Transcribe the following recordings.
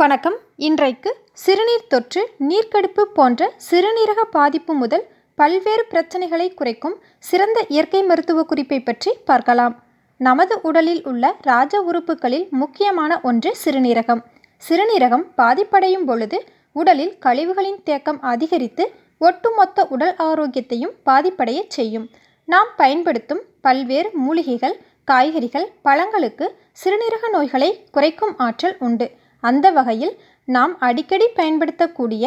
வணக்கம். இன்றைக்கு சிறுநீர் தொற்று நீர்க்கடுப்பு போன்ற சிறுநீரக பாதிப்பு முதல் பல்வேறு பிரச்சனைகளை குறைக்கும் சிறந்த இயற்கை மருத்துவ குறிப்பை பற்றி பார்க்கலாம். நமது உடலில் உள்ள ராஜ உறுப்புகளில் முக்கியமான ஒன்று சிறுநீரகம். சிறுநீரகம் பாதிப்படையும் பொழுது உடலில் கழிவுகளின் தேக்கம் அதிகரித்து ஒட்டுமொத்த உடல் ஆரோக்கியத்தையும் பாதிப்படைய செய்யும். நாம் பயன்படுத்தும் பல்வேறு மூலிகைகள் காய்கறிகள் பழங்களுக்கு சிறுநீரக நோய்களை குறைக்கும் ஆற்றல் உண்டு. அந்த வகையில் நாம் அடிக்கடி பயன்படுத்தக்கூடிய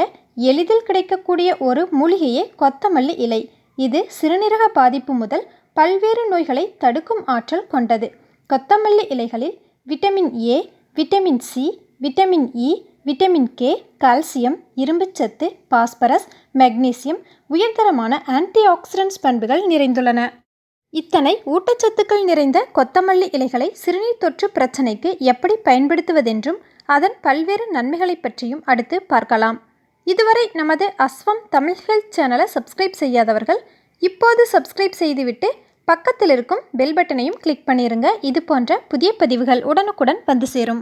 எளிதில் கிடைக்கக்கூடிய ஒரு மூலிகையே கொத்தமல்லி இலை. இது சிறுநீரக பாதிப்பு முதல் பல்வேறு நோய்களை தடுக்கும் ஆற்றல் கொண்டது. கொத்தமல்லி இலைகளில் vitamin A vitamin C vitamin E vitamin K calcium இரும்புச்சத்து பாஸ்பரஸ் மெக்னீசியம் உயர்தரமான ஆன்டி ஆக்சிடென்ட்ஸ் பண்புகள் நிறைந்துள்ளன. இத்தனை ஊட்டச்சத்துக்கள் நிறைந்த கொத்தமல்லி இலைகளை சிறுநீர் தொற்று பிரச்சனைக்கு எப்படி பயன்படுத்துவதென்றும் அதன் பல்வேறு நன்மைகளை பற்றியும் அடுத்து பார்க்கலாம். இதுவரை நமது அஸ்வம் தமிழ் ஹெல்த் சேனலை சப்ஸ்கிரைப் செய்யாதவர்கள் இப்போது சப்ஸ்கிரைப் செய்துவிட்டு பக்கத்தில் இருக்கும் பெல் பட்டனையும் கிளிக் பண்ணிருங்க. இது போன்ற புதிய பதிவுகள் உடனுக்குடன் வந்து சேரும்.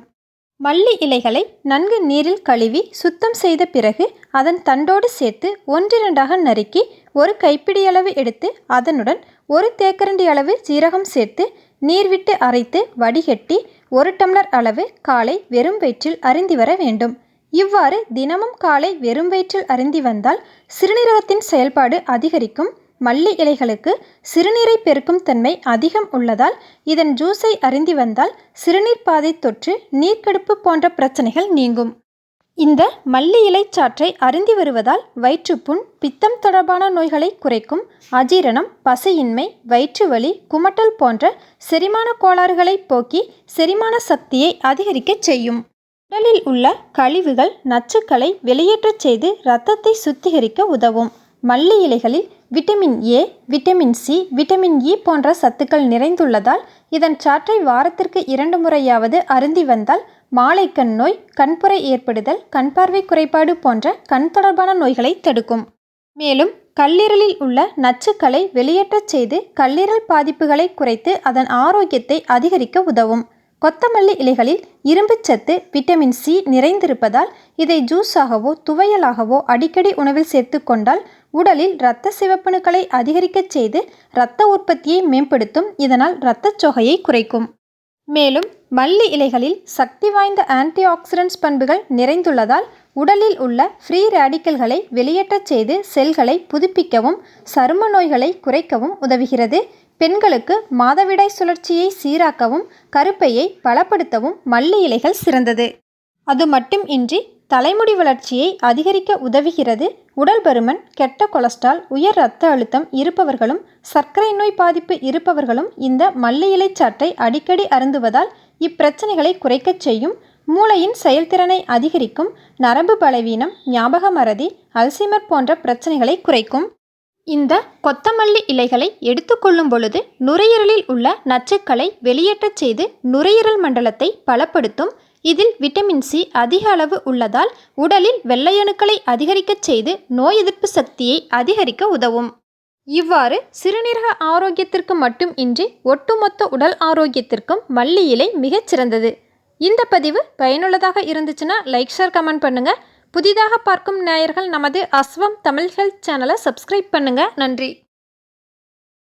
மல்லி இலைகளை நன்கு நீரில் கழுவி சுத்தம் செய்த பிறகு அதன் தண்டோடு சேர்த்து ஒன்றிரண்டாக நறுக்கி ஒரு கைப்பிடி அளவு எடுத்து அதனுடன் ஒரு தேக்கரண்டி அளவு சீரகம் சேர்த்து நீர் விட்டு அரைத்து வடிகட்டி ஒரு டம்ளர் அளவு காலை வெறும் வயிற்றில் அருந்தி வர வேண்டும். இவ்வாறு தினமும் காலை வெறும் வயிற்றில் அருந்தி வந்தால் சிறுநீரகத்தின் செயல்பாடு அதிகரிக்கும். மல்லி இலைகளுக்கு சிறுநீரை பெருக்கும் தன்மை அதிகம் உள்ளதால் இதன் ஜூஸை அருந்தி வந்தால் சிறுநீர் பாதை தொற்று நீர்க்கடுப்பு போன்ற பிரச்சனைகள் நீங்கும். இந்த மல்லி இலை சாற்றை அருந்தி வருவதால் வயிற்றுப்புண் பித்தம் தொடர்பான நோய்களை குறைக்கும் அஜீரணம் பசியின்மை வயிற்று வலி குமட்டல் போன்ற செரிமான கோளாறுகளை போக்கி செரிமான சக்தியை அதிகரிக்கச் செய்யும். உடலில் உள்ள கழிவுகள் நச்சுக்களை வெளியேற்றச் செய்து இரத்தத்தை சுத்திகரிக்க உதவும். மல்லி இலைகளில் vitamin A vitamin C vitamin E போன்ற சத்துக்கள் நிறைந்துள்ளதால் இதன் சாற்றை வாரத்திற்கு இரண்டு முறையாவது அருந்தி வந்தால் மாலைக்கண் நோய் கண்புரை ஏற்படுதல் கண் பார்வை குறைபாடு போன்ற கண் தொடர்பான நோய்களை தடுக்கும். மேலும் கல்லீரலில் உள்ள நச்சுக்களை வெளியேற்றச் செய்து கல்லீரல் பாதிப்புகளை குறைத்து அதன் ஆரோக்கியத்தை அதிகரிக்க உதவும். கொத்தமல்லி இலைகளில் இரும்புச்சத்து விட்டமின் சி நிறைந்திருப்பதால் இதை ஜூஸாகவோ துவையலாகவோ அடிக்கடி உணவில் சேர்த்து கொண்டால் உடலில் இரத்த சிவப்பணுக்களை அதிகரிக்கச் செய்து இரத்த உற்பத்தியை மேம்படுத்தும். இதனால் இரத்தச் சோகையை குறைக்கும். மேலும் மல்லி இலைகளில் சக்தி வாய்ந்த ஆன்டி ஆக்சிடென்ட்ஸ் பண்புகள் நிறைந்துள்ளதால் உடலில் உள்ள ஃப்ரீ ரேடிக்கல்களை வெளியேற்றச் செய்து செல்களை புதுப்பிக்கவும் சரும நோய்களை குறைக்கவும் உதவுகிறது. பெண்களுக்கு மாதவிடாய் சுழற்சியை சீராக்கவும் கருப்பையை பலப்படுத்தவும் மல்லி இலைகள் சிறந்தது. அது மட்டும் இன்றி தலைமுடி வளர்ச்சியை அதிகரிக்க உதவுகிறது. உடல் பருமன் கெட்ட கொலஸ்ட்ரால் உயர் இரத்த அழுத்தம் இருப்பவர்களும் சர்க்கரை நோய் பாதிப்பு இருப்பவர்களும் இந்த மல்லி இலை சாற்றை அடிக்கடி அருந்துவதால் இப்பிரச்சனைகளை குறைக்கச் செய்யும். மூளையின் செயல்திறனை அதிகரிக்கும். நரம்பு பலவீனம் ஞாபக மறதி அல்சைமர் போன்ற பிரச்சனைகளை குறைக்கும். இந்த கொத்தமல்லி இலைகளை எடுத்துக்கொள்ளும் பொழுது நுரையீரலில் உள்ள நச்சுக்களை வெளியேற்றச் செய்து நுரையீரல் மண்டலத்தை பலப்படுத்தும். இதில் விட்டமின் சி அதிக அளவு உள்ளதால் உடலில் வெள்ளையணுக்களை அதிகரிக்கச் செய்து நோய் எதிர்ப்பு சக்தியை அதிகரிக்க உதவும். இவ்வாறு சிறுநீரக ஆரோக்கியத்திற்கு மட்டும் இன்றி ஒட்டுமொத்த உடல் ஆரோக்கியத்திற்கும் மல்லி இலை மிகச் சிறந்தது. இந்த பதிவு பயனுள்ளதாக இருந்துச்சுன்னா லைக் ஷேர் கமெண்ட் பண்ணுங்கள் புதிதாக பார்க்கும் நேயர்கள் நமது அஸ்வம் தமிழ் ஹெல்த் சேனலை சப்ஸ்கிரைப் பண்ணுங்கள் நன்றி.